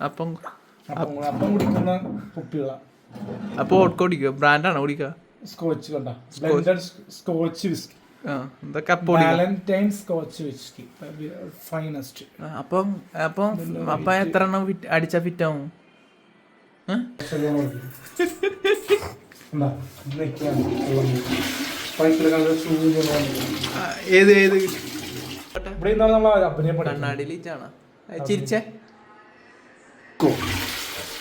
അപ്പം അപ്പം അപ്പം കുടിക്കുന്ന കുപ്പികളാണ് അപ്പോൾ ഓട്ട്ക കുടിക്കുക ബ്രാൻഡാണോ കുടിക്കുക? സ്കോച്ച് കണ്ട? Blended scotch whisky. Valentine scotch finest. അപ്പം അപ്പം അപ്പം എത്ര എണ്ണം അടിച്ചാൽ ഏത് ഏത്? കണ്ണാടിയിൽ ഇച്ചാണോ ചിരിച്ചേ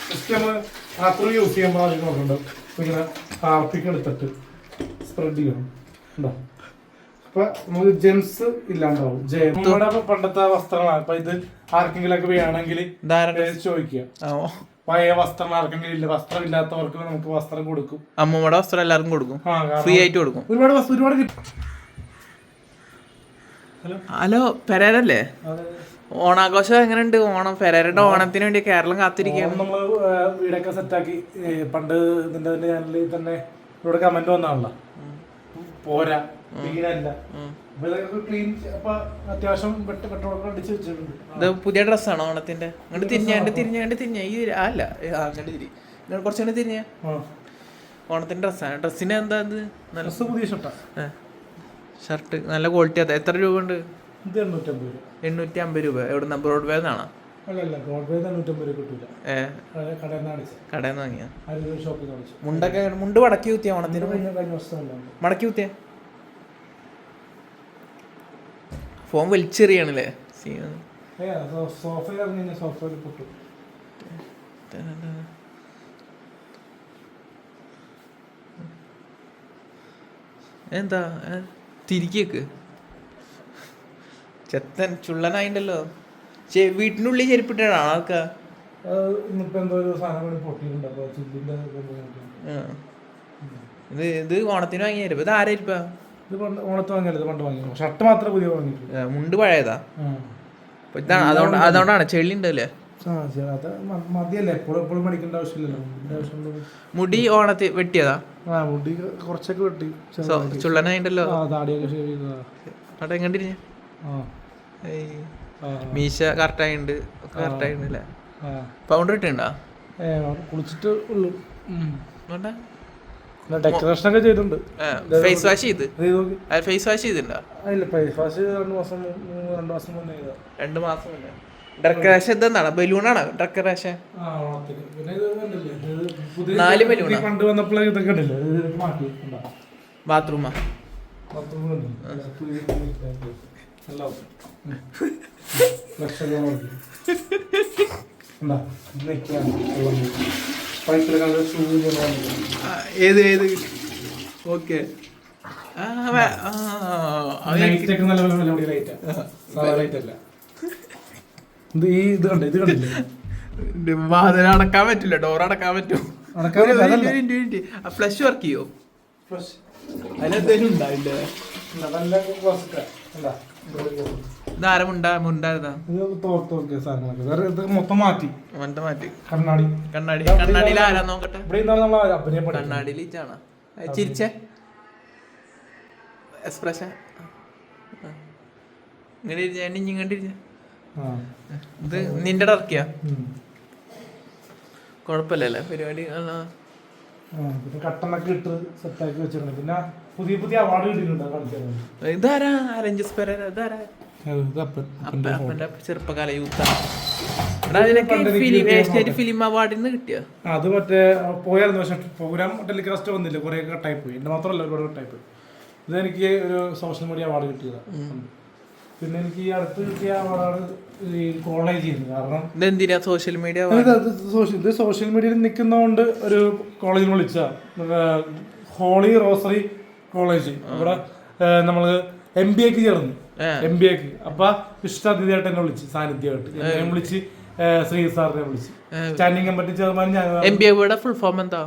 ജസ്റ്റ് നമ്മൾ രാത്രി യൂസ് ചെയ്യുമ്പോൾ നോക്കണ്ട ഇങ്ങനെ ഹാർപ്പിക്ക് എടുത്തിട്ട് സ്പ്രെഡ് ചെയ്യണം. ഉണ്ടോ അപ്പൊ നമുക്ക് ജെംസ് ഇല്ലാണ്ടാവും. നമ്മുടെ പണ്ടത്തെ വസ്ത്രങ്ങളാണ് അപ്പൊ ഇത് ആർക്കെങ്കിലും ഒക്കെ വേണമെങ്കിൽ ചോദിക്കുക. പഴയ വസ്ത്രം ആർക്കെങ്കിലും ഇല്ല. വസ്ത്രം ഇല്ലാത്തവർക്ക് നമുക്ക് വസ്ത്രം കൊടുക്കും. അമ്മൂമ്മയുടെ വസ്ത്രം എല്ലാവർക്കും കൊടുക്കും. ഫ്രീ ആയിട്ട് കൊടുക്കും. ഒരുപാട് വസ്തു ഒരുപാട് ഹലോ പെരേരല്ലേ? ഓണാഘോഷം എങ്ങനെയുണ്ട്? ഓണം പെരേരയുടെ ഓണത്തിന് വേണ്ടി കേരളം കാത്തിരിക്കുകയാണ്. നമ്മൾ വീടൊക്കെ സെറ്റാക്കി പണ്ട് ഇതിന്റെ തന്നെ ചാനലിൽ തന്നെ ഇവിടെ കമന്റ് വന്നാണല്ലോ. പോരാ ക്ലീനല്ല ഇത് പുതിയ ഡ്രസ്സാണോ ഓണത്തിന്റെ? അങ്ങോട്ട് തിരിഞ്ഞാണ്ട് തിരിഞ്ഞാണ്ട് തിരിഞ്ഞ ഈ അല്ല അങ്ങോട്ട് തിരി. കുറച്ചുകൂടി തിരിഞ്ഞ. ഓണത്തിന്റെ ഡ്രസ്സാണ് ഡ്രസ്സിന് എന്താ ഇത്? നല്ല ഡ്രസ് പുതിയ ഷർട്ടാ ഷർട്ട് നല്ല ക്വാളിറ്റി അതെ എത്ര രൂപ ഉണ്ട്? ഇത് എണ്ണൂറ്റമ്പത് രൂപ. എണ്ണൂറ്റി അമ്പത് രൂപ. എവിടെ നിന്നാണോ അല്ല അല്ലല്ല ബ്രോഡ്വേ എണ്ണൂറ്റമ്പത് രൂപ കിട്ടൂല. ഏ? കടയിൽ നിന്ന് അടിച്ച കടയിൽ നിന്ന് വാങ്ങിയ? ആരും ഷോപ്പിൽ നിന്ന് അടിച്ചു മുണ്ടൊക്കെ മുണ്ട് മടക്കി കുത്തിയ ഓണത്തിന്? കഴിഞ്ഞ വർഷം മടക്കി കുത്തിയ? ഫോൺ വലിച്ചെറിയാണല്ലേ? ഇറങ്ങി സോഫയിൽ പൊട്ടു. എന്താ? തിരിക്കേക്ക് ചെത്തൻ ചുള്ളനായിണ്ടല്ലോ. വീട്ടിനുള്ളിൽ ചെരുപ്പിട്ടാണോ ആൾക്കാ. ഇന്നിപ്പോ എന്തോ ഒരു സാധനം കൂടി പൊട്ടിയിട്ടുണ്ട് അപ്പൊ ചില്ലിന്റെ ആ. ഇത് ഇത് ഓണത്തിന് വാങ്ങിയായിരുന്നു ഇത് ആരായിരിക്കും ഇത് പണ്ട് ഓണത്ത് വാങ്ങിയത് പണ്ട് വാങ്ങി ഷർട്ട് മാത്രമേ പുതിയ വാങ്ങിയിട്ടുള്ളൂ മുണ്ട് പഴയതാ? അപ്പൊ ഇതാണ് അതുകൊണ്ട് അതുകൊണ്ടാണ് ചെളി ഉണ്ടല്ലേ മതിയല്ലേ? എപ്പോഴും എപ്പോഴും പഠിക്കേണ്ട ആവശ്യമില്ലല്ലോ. മുടി ഓണത്തി വെട്ടിയതാ? ആ മുടി കുറച്ചൊക്കെ വെട്ടി. ചുള്ളനായിണ്ടല്ലോ? താടിയൊക്കെ ആ. മീശ കറക്റ്റായിണ്ട്. കറക്റ്റായിണ്ട് അല്ലേ ആ. പൗണ്ടർ ഇട്ടുണ്ടോ കുളിച്ചിട്ട് ഉള്ളു. ഡെക്കറേഷൻ ഒക്കെ ചെയ്തിട്ടുണ്ട്. ഫേസ് വാഷ് ചെയ്ത്? ഫേസ് വാഷ് ചെയ്തിട്ടുണ്ടോ? ഇല്ല ഫേസ് വാഷ് രണ്ട് മാസം രണ്ട് മാസം മുന്നേ രണ്ട് മാസം മുന്നേ. ഡെക്കറേഷൻ ഇതെന്താണ് ബലൂണാണോ ഡെക്കറേഷൻ നാല് ബലൂൺ? പണ്ട് വന്നപ്പോഴേ ഇതൊക്കെ ബാത്റൂമാ ബാത്റൂം ഏത് ഏത്? ഓക്കെ വാതിൽ അടക്കാൻ പറ്റില്ല ഡോർ അടക്കാൻ പറ്റും. അടക്കാൻ പറ്റില്ല, ഫ്ലഷ് വർക്ക് ചെയ്യോ? അതിനെന്തേലും അതിലെന്തേലും മൊത്തം മാറ്റി. മറ്റേ മാറ്റി. കണ്ണാടി. കണ്ണാടി. കണ്ണാടിയിൽ ആരാ നോക്കട്ടെ? കണ്ണാടിയിൽ ഇച്ചാണ് ചിരിച്ചേ. എക്സ്പ്രഷൻ. ഇങ്ങനെ ഇത് നിന്റെ ഇറക്കിയ. കുഴപ്പമില്ലല്ലേ? പരിപാടി. കട്ടണൊക്കെ ഇട്ട് സെറ്റാക്കി വെച്ചിട്ടുണ്ട്. പിന്നെ പുതിയ പുതിയ അവാർഡ് കിട്ടിയിട്ടുണ്ട് ഇതാരാ? പെരേര. ചെറുപ്പകാല ഫിലിം അവാർഡിൽ നിന്ന് കിട്ടിയ? അത് മറ്റേ പോയായിരുന്നു. പക്ഷെ പ്രോഗ്രാം ടെലികാസ്റ്റ് വന്നില്ല. കുറെ കട്ടായി പോയി എന്റെ മാത്രമല്ല ഒരുപാട് കട്ടായി പോയി ഇത് എനിക്ക് ഒരു സോഷ്യൽ മീഡിയ അവാർഡ് കിട്ടിയതാണ് പിന്നെ എനിക്ക് ഈ അടുത്ത് കിട്ടിയ അവാർഡാണ് ഈ കോളേജിൽ നിന്ന് കാരണം ഇതെന്തിനാ സോഷ്യൽ മീഡിയ സോഷ്യൽ ഇത് സോഷ്യൽ മീഡിയയിൽ നിൽക്കുന്നതുകൊണ്ട് ഒരു കോളേജിൽ വിളിച്ച ഹോളി റോസറി കോളേജ്. അവിടെ നമ്മൾ എം ബി എക്ക് ചേർന്നു. എം ബി എക്ക് അപ്പൊ ഇഷ്ടാതിഥിയായിട്ട് എന്നെ വിളിച്ച് സാന്നിധ്യമായിട്ട്. എന്നെ വിളിച്ച് ശ്രീ സാറിനെ വിളിച്ച്. സ്റ്റാൻഡിംഗ് കമ്മിറ്റി ചെയർമാൻ ഞാൻ എം ബി എയുടെ ഫുൾ ഫോം എന്താ?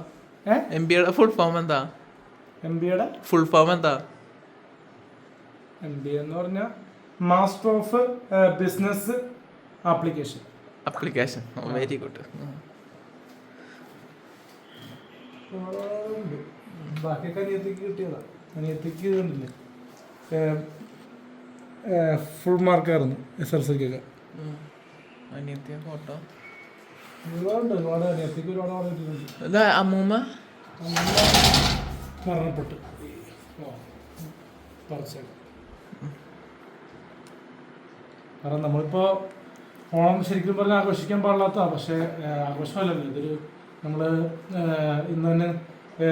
എം ബി എയുടെ ഫുൾ ഫോം എന്താ? എം ബി എയുടെ ഫുൾ ഫോം എന്താ? എം ബി എന്ന് പറഞ്ഞാൽ master of business application application very good ബാക്കിയൊക്കെ അനിയത്തിക്ക് കിട്ടിയതാ. അനിയത്തിക്ക് കണ്ടില്ലേ ഫുൾ മാർക്കായിരുന്നു എസ് എൽ സിക്കൊക്കെ. അനിയത്തിയ ഫോട്ടോ ഒരുപാടുണ്ട് ഒരുപാട്. അനിയത്തിക്ക് ഒരുപാട് പറഞ്ഞിട്ടുണ്ട് ഇതാ അമ്മൂമ്മ. മരണപ്പെട്ടു. ഓ, പറച്ചേക്കാം. കാരണം നമ്മളിപ്പോ ഓണം ശരിക്കും പറഞ്ഞാൽ ആഘോഷിക്കാൻ പാടില്ലാത്ത പക്ഷേ ആഘോഷമല്ലല്ലോ. ഇതൊരു നമ്മൾ ഇന്ന് തന്നെ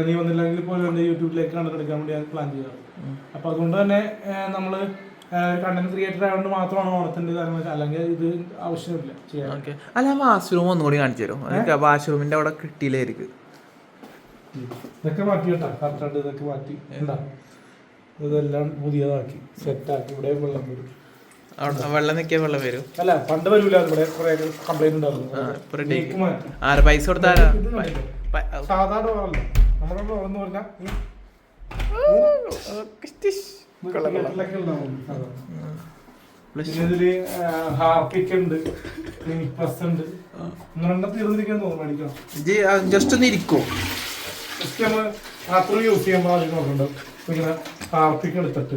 നീ വന്നില്ലെങ്കിൽ പോലും എന്റെ യൂട്യൂബിലേക്ക് കണ്ടന്റ് എടുക്കാൻ വേണ്ടി ഞാൻ പ്ലാൻ ചെയ്യാറ്. അപ്പോൾ അതുകൊണ്ട് തന്നെ നമ്മൾ കണ്ടന്റ് ക്രിയേറ്റർ ആയതുകൊണ്ട് മാത്രമാണ് ഓണത്തിന്റെ കാര്യങ്ങൾ അല്ലെങ്കിൽ ഇത് ആവശ്യമില്ല ചെയ്യാൻ. ഓക്കെ. അല്ല വാഷ്റൂം ഒന്നുകൂടി കാണിച്ചു തരും വാഷ്റൂമിന്റെ അവിടെ കിട്ടിയില്ലായിരിക്കും. ഇതൊക്കെ മാറ്റി കേട്ടോ കറക്റ്റായിട്ട് ഇതൊക്കെ മാറ്റി. എന്താ ഇതെല്ലാം പുതിയതാക്കി സെറ്റാക്കി. ഇവിടെ വെള്ളം വരും. വെള്ളം വെള്ളം വരും. അല്ല പണ്ട് വരൂല. ഇവിടെ കുറെ കംപ്ലൈന്റ് ഉണ്ടായിരുന്നു. ആരെ പൈസ കൊടുത്താരാ? ഇത് ഡോർ എന്ന് പറഞ്ഞാൽ ഇതിൽ ഹാർപ്പിക് ഉണ്ട്. ഉണ്ട്. തീർന്നിരിക്കാൻ തോന്നുന്നു മേടിക്കണം. ജസ്റ്റ് ഒന്ന് ഇരിക്കോ. ജസ്റ്റ് നമ്മൾ രാത്രി യൂസ് ചെയ്യുമ്പോൾ ആദ്യം നോക്കണ്ട ഇങ്ങനെ എടുത്തിട്ട്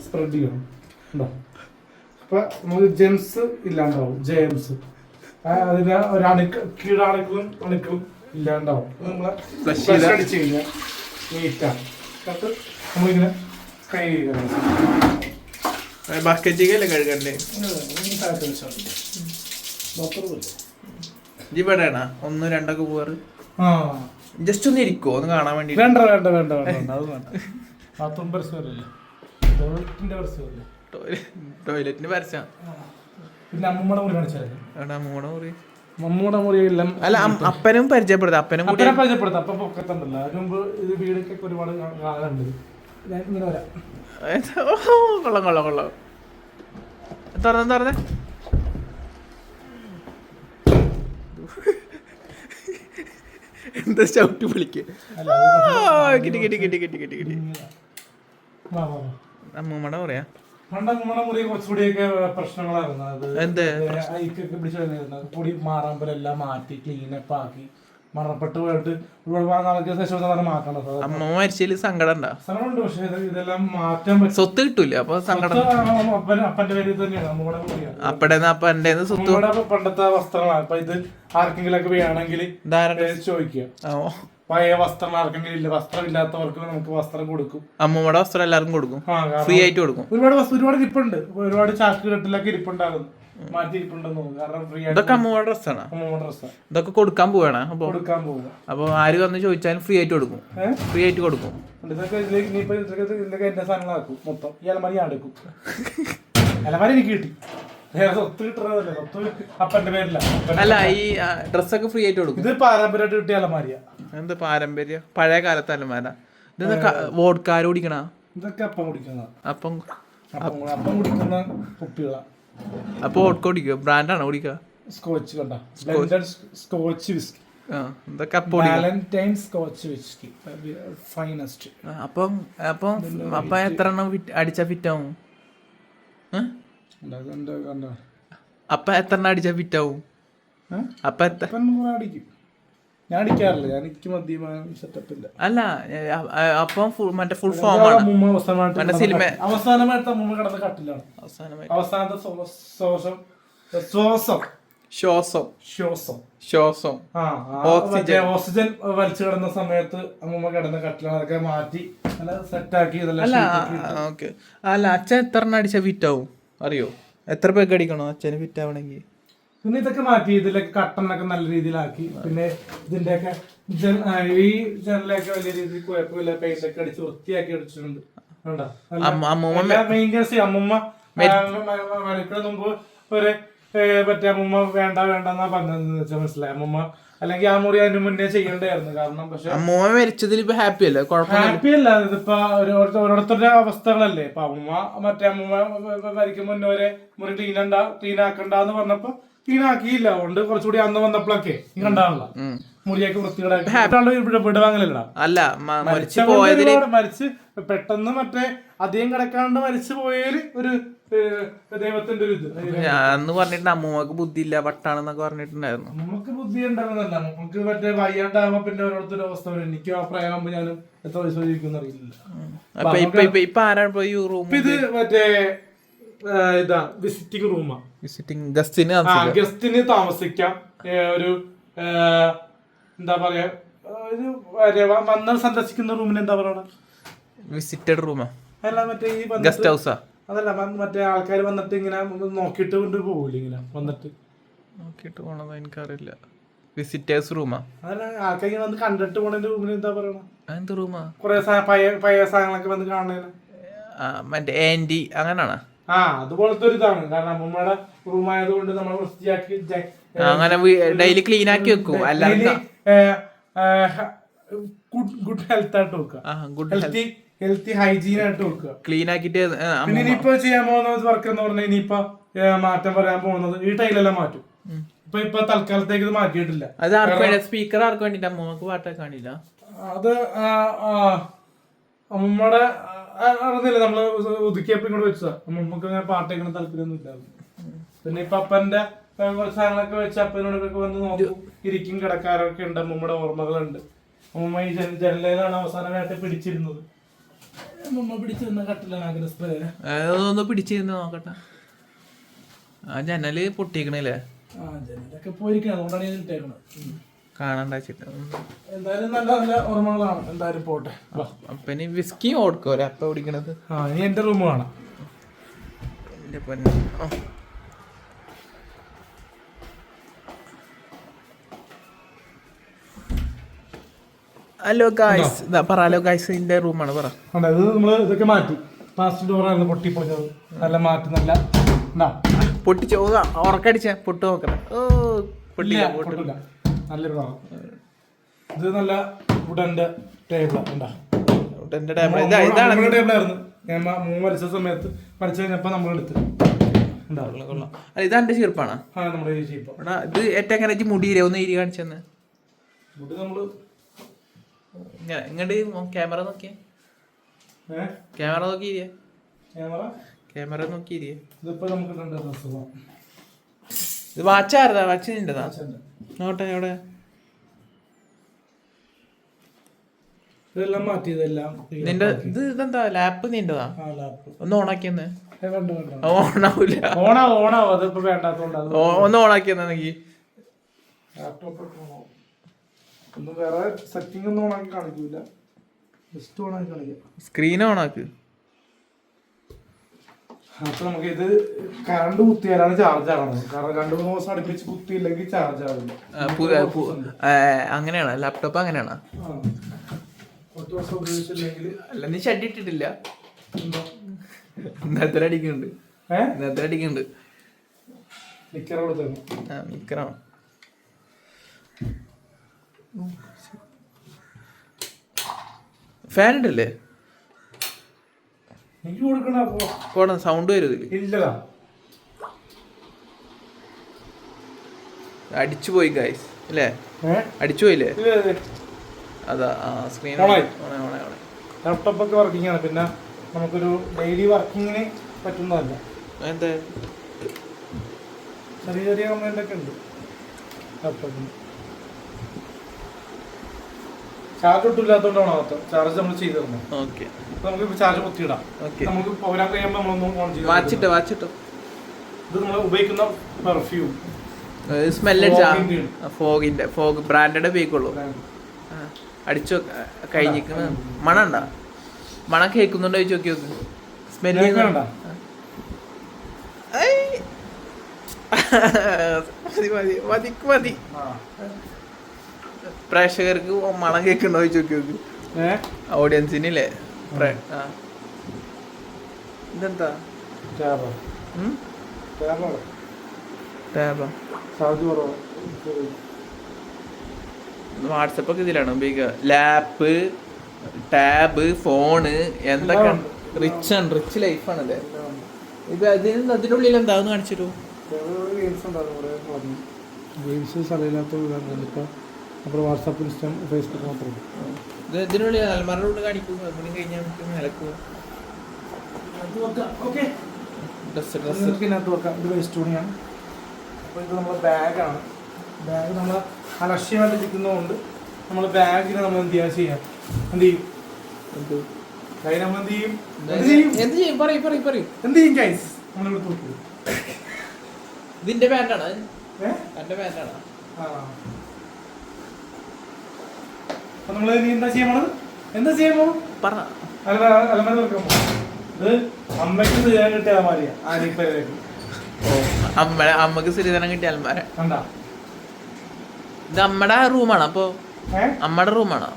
സ്പ്രെഡ് ചെയ്യണം. ഉണ്ടോ അപ്പൊ നമുക്ക് ജെംസ് ഇല്ലാണ്ടാവും. ജെംസ് അതിന് ഒരു അണുക്ക് കീഴണുക്കളും അണുക്കളും ഇല്ലാണ്ടാവും. നമ്മൾ അടിച്ച് കഴിഞ്ഞാൽ നീറ്റാണ് എന്നിട്ട് നമ്മളിങ്ങനെ കൈ കഴുകണ്ടേ? താഴത്ത് വെച്ചാൽ. ഒന്ന് രണ്ടൊക്കെ പോവാറ്? ആ. ജസ്റ്റ് ഒന്ന് ഇരിക്കോ? ഒന്ന് കാണാൻ വേണ്ടി വേണ്ട വേണ്ട വേണ്ട വേണ്ട. അത് വേണ്ട. ബാത്റൂം പരിസരമല്ലേ ടോയ്ലറ്റിന്റെ പരസ്യം പിന്നെ അമ്മൂടെ മുറി കാണിച്ചാലേ? അമ്മൂടെ മൂടെ മുറി. മമ്മൂടെ മുറിയെല്ലാം അല്ല അപ്പനും പരിചയപ്പെടുത്ത. അപ്പനും കൂടി പരിചയപ്പെടുത്താം. അപ്പൊ പൊക്കത്തുണ്ടല്ലോ. അതിന് മുമ്പ് ഇത് വീടൊക്കെ ഒരുപാട് കാലുണ്ട് കൊള്ളാം കൊള്ളാം കൊള്ളാം. തുറന്ന് തുറന്ന്. എന്താ ചവിട്ടി വിളിക്ക് കിട്ടി കിട്ടി കിട്ടി കിട്ടി കിട്ടി കിട്ടി. അമ്മൂമ്മടെ പറയാ പണ്ട് അമ്മൂടെ മുറി കുറച്ചുകൂടിയൊക്കെ പ്രശ്നങ്ങളായിരുന്നു. അത് ഐക്കൊക്കെ പിടിച്ചു മാറാമ്പലെല്ലാം മാറ്റി ക്ലീനപ്പ് ആക്കി. മറപ്പെട്ട് പോയിട്ട് ഒരുപാട് നാളൊക്കെ ശേഷം അത് മാറ്റണം. സാർ അമ്മ മരിച്ചതിൽ സങ്കടം സ്ഥലമുണ്ട് ഇതെല്ലാം മാറ്റാൻ പറ്റും. സ്വത്ത് കിട്ടൂല? അപ്പൊ സങ്കടം അപ്പന്റെ പേര് തന്നെയാണ്. നമ്മുടെ മുറിയാണ് അപ്പടെ അപ്പന്റെ സ്വത്ത് പണ്ടത്തെ വസ്ത്രങ്ങളാണ്. അപ്പൊ ഇത് ആർക്കെങ്കിലും ഒക്കെ വേണമെങ്കിൽ ചോദിക്കുക പഴയ വസ്ത്രം ആർക്കെങ്കിലും ഇല്ല വസ്ത്രമില്ലാത്തവർക്ക് നമുക്ക് വസ്ത്രം കൊടുക്കും. അമ്മൂമ്മയുടെ വസ്ത്രം എല്ലാവർക്കും കൊടുക്കും. ആ, കാരണം ഫ്രീ ആയിട്ട് കൊടുക്കും. ഒരുപാട് വസ്തു ഒരുപാട് ഇരിപ്പുണ്ട്. ഒരുപാട് ചാക്ക് കെട്ടിലൊക്കെ ഇരിപ്പുണ്ടാകുന്നു മാറ്റി ഇരിപ്പുണ്ടെന്ന് തോന്നുന്നു. കാരണം ഫ്രീ ആയിട്ട് ഇതൊക്കെ അമ്മൂമ്മയുടെ ഡ്രസ്സാണ്. അമ്മൂമ്മ ഡ്രസ്സ്. ഇതൊക്കെ കൊടുക്കാൻ പോവാണ് അപ്പൊ കൊടുക്കാൻ പോവുക അപ്പൊ ആര് വന്ന് ചോദിച്ചാലും ഫ്രീ ആയിട്ട് കൊടുക്കും. ഏഹ് ഫ്രീ ആയിട്ട് കൊടുക്കും. ഇതൊക്കെ ഇതിലേക്ക് ഇനിയിപ്പോ ഇതൊക്കെ ഇതിലൊക്കെ എന്റെ സാധനങ്ങളാക്കും മൊത്തം. ഈ അലമാരി ഞാൻ എടുക്കും. അലമാരി എനിക്ക് കിട്ടി. വേറെ സ്വത്ത് കിട്ടുന്നതല്ലേ സ്വത്ത് അപ്പന്റെ പേരില്ല അപ്പന്റെ- അല്ല ഈ ഡ്രസ്സൊക്കെ ഫ്രീ ആയിട്ട് കൊടുക്കും. ഇത് പാരമ്പര്യമായിട്ട് കിട്ടിയ അലമാരിയാ. എന്ത് പാരമ്പര്യം? പഴയ കാലത്തെ അലമാര ഇതെന്താ വോഡ്കാര് കുടിക്കണ? ഇതൊക്കെ അപ്പം കുടിക്കുന്ന. അപ്പം അപ്പം അപ്പം കുടിക്കുന്ന കുപ്പികളാ. അപ്പൊ വോഡ്ക കുടിക്കുക ബ്രാൻഡാണോ കുടിക്കുക സ്കോച്ച് കണ്ട. Blended scotch whisky. ഇതൊക്കെ സ്കോച്ച് വിസ്കി. ഫൈനസ്റ്റ്. അപ്പം അപ്പം അപ്പൊ എത്ര എണ്ണം ഫിറ്റ് അടിച്ചാ ഫിറ്റ് ആവും ഏ? കണ്ട? അപ്പൊ എത്ര എണ്ണം അടിച്ചാ ഫിറ്റ് ആവും അപ്പൊ എത്ര അടിക്കും. ഞാൻ അടിക്കാറില്ല. ഞാൻ എനിക്ക് മദ്യപാനം സെറ്റപ്പ് ഇല്ല. അല്ല അപ്പം മറ്റേ ഫുൾ ഫോം ആണ്. അവസാനമായിട്ട് സിനിമ അവസാനമായിട്ട് അമ്മൂമ്മ കിടന്ന കട്ടിലാണ്. അവസാനമായി അവസാനത്തെ ശ്വാ- ശ്വാസം. ശ്വാസം. ശ്വാസം. ശ്വാസം. ശ്വാസം ഓക്സിജൻ. ഓക്സിജൻ വലിച്ചു കിടന്ന സമയത്ത് അമ്മൂമ്മ കിടന്ന കട്ടിലാണ്. അതൊക്കെ മാറ്റി നല്ല സെറ്റാക്കി ആക്കി അല്ല ഓക്കെ. അല്ല അച്ഛൻ എത്ര എണ്ണം അടിച്ചാൽ ഫിറ്റ് ആവും? അറിയോ? എത്ര പേർക്ക് അടിക്കണോ? അച്ഛന് ഫിറ്റ് ആവണമെങ്കിൽ പിന്നെ ഇതൊക്കെ മാറ്റി ഇതിലൊക്കെ കട്ടനൊക്കെ നല്ല രീതിയിലാക്കി. പിന്നെ ഇതിന്റെയൊക്കെ ഈ ജനലൊക്കെ വലിയ രീതിയിൽ കുഴപ്പമില്ല. പെയിന്റ് ഒക്കെ അടിച്ച് വൃത്തിയാക്കി അടിച്ചിട്ടുണ്ട് അമ്മൂമ്മ എല്ലാ maintenance ചെയ്യും. അമ്മൂമ്മ ആ, മ- മ- മുമ്പ് ഒരു മറ്റേ അമ്മൂമ്മ വേണ്ട വേണ്ടെന്നാ പറഞ്ഞതെന്ന് വെച്ചാൽ മനസ്സിലായി. അമ്മൂമ്മ അല്ലെങ്കിൽ ആ മുറി അതിന് മുന്നേ ചെയ്യണ്ടായിരുന്നു. കാരണം പക്ഷെ അമ്മൂമ്മ മരിച്ചതിൽ ഇപ്പൊ ഹാപ്പി അല്ലേ? ഹാപ്പി അല്ല. ഇതിപ്പോ ഓരോരുത്തരുടെ അവസ്ഥകളല്ലേ? ഇപ്പൊ അമ്മൂമ്മ മറ്റേ അമ്മൂമ്മ മരിക്കും മുന്നേ ഒരു മുറി ക്ലീൻ ക്ലീൻ ആക്കണ്ടെന്ന് പറഞ്ഞപ്പോ ക്ലീൻ ആക്കിയില്ല അതുകൊണ്ട് കുറച്ചുകൂടി അന്ന് വന്നപ്പോഴൊക്കെ കണ്ടാണല്ലോ. മുറിയൊക്കെ വൃത്തികേടാക്കി വിടുവാങ്ങലല്ല അല്ല മരിച്ചു പോയതിൽ മരിച്ച് പെട്ടെന്ന് മറ്റേ അധികം കിടക്കാണ്ട് മരിച്ചു പോയതിൽ ഒരു ദൈവത്തിന്റെ ഒരു ഇത്. അന്ന് പറഞ്ഞിട്ടുണ്ട് അമ്മൂമ്മക്ക് ബുദ്ധിയില്ല വട്ടാണെന്നൊക്കെ പറഞ്ഞിട്ടുണ്ടായിരുന്നു. നമുക്ക് ബുദ്ധി ഉണ്ടാകുന്നല്ല നമുക്ക് മറ്റേ വയ്യാണ്ടാകുമ്പോ പിന്നെ ഓരോരുത്തരുടെ അവസ്ഥ വരും. എനിക്ക് ആ പ്രായമാകുമ്പോ ഞാനും എത്ര വയസ്സ് ജീവിക്കുന്നറിയില്ല അറിയില്ല. അപ്പൊ ഇപ്പൊ ഇപ്പൊ ഇപ്പൊ ആരാണ് പോയി റൂം ഇത് മറ്റേ ഇതാ വിസിറ്റിംഗ് റൂമാ വിസിറ്റിംഗ് ഗസ്റ്റിന് ആ ഗസ്റ്റിന് താമസിക്കാം. ഒരു എന്താ പറയാ ഒരു വന്ന് സന്ദർശിക്കുന്ന റൂമിന് എന്താ പറയണ? വിസിറ്റഡ് റൂമാ അല്ല മറ്റേ ഈ ഗസ്റ്റ് ഹൗസാ അതല്ല മറ്റേ ആൾക്കാർ വന്നിട്ട് ഇങ്ങനെ നോക്കിയിട്ട് കൊണ്ട് പോകില്ല ഇങ്ങനെ വന്നിട്ട്? നോക്കിയിട്ട് പോണത് എനിക്കറിയില്ല. വിസിറ്റേഴ്സ് റൂമാ അതല്ല ആൾക്കാർ ഇങ്ങനെ വന്ന് കണ്ടിട്ട് പോണതിന്റെ റൂമിന് എന്താ പറയണ? എന്ത് റൂമാ കുറെ പഴയ സാധനങ്ങളൊക്കെ വന്ന് കാണുന്നതിന് മറ്റേ ആന്റി അങ്ങനാണ്? ആ അതുപോലത്തെ ഒരു ഇതാണ് കാരണം അമ്മമ്മയുടെ റൂം ആയതുകൊണ്ട് നമ്മൾ വൃത്തിയാക്കി അങ്ങനെ ഡെയിലി ക്ലീൻ ആക്കി വെക്കും. അല്ലാതെ ഗുഡ് ഗുഡ് ഹെൽത്ത് ആയിട്ട് വെക്കുക. ഹെൽത്തി. ഹെൽത്തി ഹൈജീൻ ആയിട്ട് വെക്കുക. ക്ലീൻ ആക്കിട്ട് പിന്നെ ഇനിയിപ്പോ ചെയ്യാൻ പോകുന്ന വർക്ക് എന്ന് പറഞ്ഞാൽ ഇനിയിപ്പോ മാറ്റം പറയാൻ പോകുന്നത് ഈ ടൈലെല്ലാം മാറ്റും. ഇപ്പൊ ഇപ്പൊ തൽക്കാലത്തേക്ക് ഇത് മാറ്റിയിട്ടില്ല. അത് ആർക്ക് സ്പീക്കർ ആർക്ക് വേണ്ടിട്ട് അമ്മയ്ക്ക് പാട്ടൊക്കെ കാണില്ല. അത് അമ്മൂമ്മയുടെ അറിഞ്ഞില്ല നമ്മൾ ഒതുക്കിയപ്പോ ഇങ്ങോട്ട് വെച്ചതാ? നമുക്ക് അങ്ങനെ പാട്ടേക്കണ താല്പര്യമൊന്നും ഇല്ലായിരുന്നു. പിന്നെ ഇപ്പൊ അപ്പന്റെ കുറച്ച് സാധനങ്ങളൊക്കെ വെച്ച് അപ്പനോടൊക്കെ വന്ന് നോക്കും. ഇരിക്കും കിടക്കാരൊക്കെ ഉണ്ട് അമ്മമ്മയുടെ ഓർമ്മകളുണ്ട്. അമ്മമ്മ ഈ ജന- ജനലയിലാണ് അവസാനമായിട്ട് പിടിച്ചിരുന്നത്. അമ്മമ്മ പിടിച്ചിരുന്ന കട്ടിലാണ് ആഗ്രസ്പേ അതൊന്ന് പിടിച്ചിരുന്ന് നോക്കട്ടെ. ആ ജനൽ പൊട്ടിക്കണല്ലേ? ആ ജനലൊക്കെ പോയിരിക്കണം. അതുകൊണ്ടാണ് ഞാൻ ഇട്ടേക്കണത് കാണാണ്ട എന്തായാലും നല്ല നല്ല ഓർമ്മകളാണ്. എന്തായാലും പോട്ടെ. വിസ്കി അപ്പ കുടിക്കണത്. ആ ഇനി എന്റെ റൂം കാണാം എന്റെ പൊന്നെ. ഹലോ ഗായ്സ് ഇതാ പറ ഹലോ ഗായ്സ് ഇതിന്റെ റൂമാണ് പറ. ഇത് നമ്മൾ ഇതൊക്കെ മാറ്റി. പ്ലാസ്റ്റിക് ഡോറായിരുന്നു പൊട്ടിപ്പോയത് നല്ല മാറ്റി നല്ല പൊട്ടിച്ചോ ഉറക്കടിച്ച പൊട്ട് നോക്കണം ഓ പൊട്ടില്ല. പൊട്ടില്ല. നല്ലൊരു ഭാഗം. ഇത് നല്ല വുഡന്റെ ടേബിളാണ് ഉണ്ടാ എന്റെ ടേബിൾ ഇതാ ഇതാണ് ടേബിളായിരുന്നു ഞാൻ മൂന്ന് സമയത്ത് നമ്മൾ എടുത്ത്. ചീർപ്പാണ്? ഇത് ഏറ്റവും മുടിയില്ലേ ഒന്ന് ഇരി കാണിച്ചെന്ന് ഇങ്ങോട്ട് ക്യാമറ നോക്കിയേ. Camera camera? ഇത് വാച്ച് നോട്ടെ അവിടെ ഇതെല്ലാം മാറ്റി ഇതെല്ലാം നിന്റെ ഇത് ഇതെന്താ? ലാപ്പ് നിന്റെതാ? ഒന്ന് ഓണാക്കിയെന്ന്. ഓണാവൂല. ഓണാ ഓണാവും? അതിപ്പോ വേണ്ടാത്തോണ്ട് ഒന്ന് ഓണാക്കിയെന്നെങ്കിൽ ലാപ്ടോപ്പ് ഒന്ന് വേറെ സെറ്റിംഗ് ഒന്നും ഓണാക്കി കാണിക്കൂല. ജസ്റ്റ് ഓണാക്കി കാണിക്കാം. സ്ക്രീൻ ഓണാക്ക്. അപ്പൊ നമുക്ക് ഇത് കറണ്ട് കുത്തിയാലാണ് ചാർജ് ആവുന്നത് കാരണം രണ്ടു മൂന്ന് ദിവസം അടുപ്പിച്ച് കുത്തിയില്ലെങ്കിൽ ചാർജ് ആവില്ല. അങ്ങനെയാണ്? ലാപ്ടോപ്പ് അങ്ങനെയാണ്? അല്ല നീ ഷഡ് ഇട്ടിട്ടില്ല. ഇന്നത്തെ അടിക്കുന്നുണ്ട്. ഇന്നത്തെ അടിക്കുന്നുണ്ട്. ഫാൻ ഉണ്ടല്ലേ? കൊടുക്കണ പോണം സൗണ്ട് വരും ഇതിൽ ഇല്ലടാ. അടിച്ചു പോയി ഗൈസ് അല്ലേ അടിച്ചു പോയില്ലേ? അതാ സ്ക്രീൻ. ലാപ്ടോപ്പ് ഒക്കെ വർക്കിംഗ് ആണ്. പിന്നെ നമുക്കൊരു ഡെയിലി വർക്കിങ്ങിന് പറ്റുന്നതല്ല. എന്താ ചെറിയ ചെറിയ കംപ്ലൈന്റ് ഒക്കെ ഉണ്ട്. ലാപ്ടോപ്പിന് ചാർജ് ഒട്ടുമില്ലാത്തതുകൊണ്ടാണ് അകത്ത്. ചാർജ് നമ്മൾ ചെയ്ത് തരണം ഓക്കെ നമുക്ക് ചാർജ് കുത്തിയിടാം. നമുക്ക് പോരാൻ കഴിയുമ്പോൾ നമ്മളൊന്നും ഓൺ ചെയ്ത് വാച്ചിട്ട് വാച്ചിട്ട്. ഇത് നമ്മൾ ഉപയോഗിക്കുന്ന പെർഫ്യൂം സ്മെല്ല് Fogന്റെ ഉണ്ട്. ഫോഗിന്റെ ഫോഗ് ബ്രാൻഡഡ് ഉപയോഗിക്കുള്ളൂ. അടിച്ചു കഴിഞ്ഞിരിക്കുന്ന മണണ്ട മണം കേൾക്കുന്നുണ്ടോ ചോദിച്ചു നോക്കി നോക്ക്. സ്മെല്ല്? മതി മതി മതി. മതി പ്രേക്ഷകർക്ക് മണം കേൾക്കണ്ടോ ചോദിച്ചു നോക്കി. ഓഡിയൻസിനില്ലേ. ഇതെന്താ? വാട്സപ്പ് ഒക്കെ ഇതിലാണ് ഉപയോഗിക്കുക. ലാപ്പ് ടാബ് ഫോണ് എന്തൊക്കെ റിച്ച് ആണ് റിച്ച് ലൈഫാണ് അല്ലേ ഇത് അതിന് അതിന്റെ ഉള്ളിൽ എന്താന്ന് കാണിച്ചു ഗെയിംസ് സ്ഥലമില്ലാത്ത ഇപ്പോൾ വാട്സാപ്പ് ഇൻസ്റ്റാ ഫേസ്ബുക്ക് മാത്രമേ ഇത് ഇതിനുള്ളിൽ കാണിക്കും കഴിഞ്ഞാൽ നമുക്ക് നിലക്കുക ഓക്കെ. ഡ്രസ് ഡ്രസ് ഇതിനകത്ത് വെക്കാം. ഇത് വേസ്റ്റ് തുണിയാണ്. അപ്പോൾ ഇത് നമ്മുടെ ബാഗാണ്. ബാഗ് നമ്മൾ അലക്ഷ്യമായിട്ട് ഇരിക്കുന്നതുകൊണ്ട് നമ്മൾ ബാഗിന് നമ്മൾ എന്ത് ചെയ്യാൻ ചെയ്യാം. എന്ത് ചെയ്യും? എന്ത്? കൈ നമ്മൾ എന്ത് ചെയ്യും? എന്ത് ചെയ്യും? ചെയ്യും? പറയും പറയും പറയും. എന്ത് ചെയ്യും ഗൈസ് നമ്മളിവിടെ നോക്കൂ ഇതിന്റെ ബാൻഡാണ് പാന്റാണ് ആ. അപ്പൊ നമ്മൾ ഇനി എന്താ ചെയ്യാൻ പോണത് എന്താ ചെയ്യാൻ പറ. അല്ല അലമാര വെക്കാൻ ഇത് അമ്മയ്ക്ക് ചെയ്യാൻ കിട്ടിയ അലമാരിയാ. അമ്മ അമ്മയ്ക്ക് സ്ത്രീധനം കിട്ടിയ അലമാര. കണ്ട? ഇത് അമ്മയുടെ റൂമാണ് അപ്പൊ അമ്മടെ അമ്മയുടെ റൂമാണോ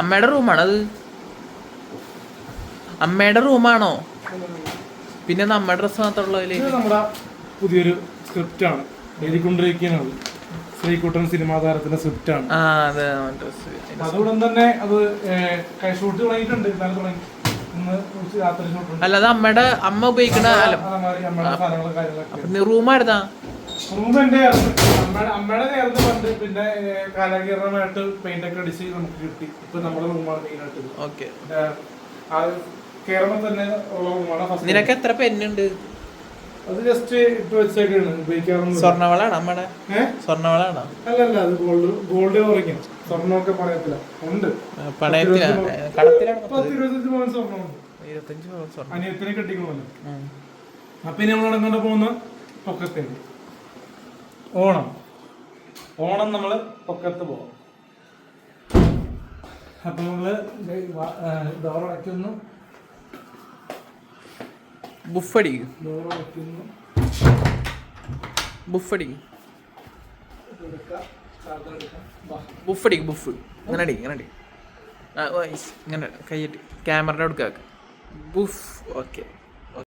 അമ്മയുടെ റൂമാണ് അത്? അമ്മയുടെ റൂമാണോ? പിന്നെ നമ്മുടെ ഡ്രസ് മാത്രമുള്ളതിൽ ഇത് നമ്മുടെ പുതിയൊരു സ്ക്രിപ്റ്റ് ആണ് എഴുതിക്കൊണ്ടിരിക്കുന്നത് ശ്രീകുട്ടൻ സിനിമാ താരത്തിന്റെ സ്വിഫ്റ്റ് ആണ്. ആ അതെ ഡ്രസ് അതുകൊണ്ട് തന്നെ അത് ഷൂട്ട് തുടങ്ങിയിട്ടുണ്ട് ഇന്നലെ തുടങ്ങി. അല്ലാതെ അമ്മയുടെ അമ്മ ഉപയോഗിക്കണ റൂമായിരുന്നാ റൂം എന്റെ അമ്മയുടെ നേരത്തെ പണ്ട് പിന്നെ കാലാകീർണമായിട്ട് പെയിന്റ് ഒക്കെ അടിച്ച് നമുക്ക് കിട്ടി. ഇപ്പൊ നമ്മുടെ റൂമാണ് മെയിൻ ആയിട്ട്. ഓക്കെ. കേരളം തന്നെ ഉള്ള റൂമാണ് നിനക്ക് എത്ര പെന്നുണ്ട് അത് ജസ്റ്റ് ഇട്ട് വെച്ചേക്കാണ് ഉപയോഗിക്കാറൊന്നും സ്വർണവളാണ് അമ്മയുടെ സ്വർണവളാണോ അല്ലല്ല അത് ഗോൾഡ് ഗോൾഡ് കുറയ്ക്കും സ്വർണമൊക്കെ പറയത്തില്ല ഉണ്ട്. പത്ത് ഇരുപത്തഞ്ച് പവൻ സ്വർണമുണ്ട് ഇരുപത്തഞ്ച് പവൻ സ്വർണം. അനിയത്തിനെ കെട്ടിക്കണമല്ലോ ഉം. അപ്പൊ ഇനി നമ്മൾ എങ്ങോട്ട് പോകുന്ന പൊക്കത്തേക്ക് ഓണം. ഓണം നമ്മൾ പൊക്കത്ത് പോവാം. അപ്പൊ നമ്മൾ ഡോറടയ്ക്കുന്നു ബുഫടി. ബുഫടി. ബുഫടി ബുഫ്. ഇങ്ങനെ അടി ഇങ്ങനെ അടി ഇങ്ങനെ കൈയിട്ട്. ക്യാമറയുടെ അടുക്കാക്ക് ബുഫ് ഓക്കെ.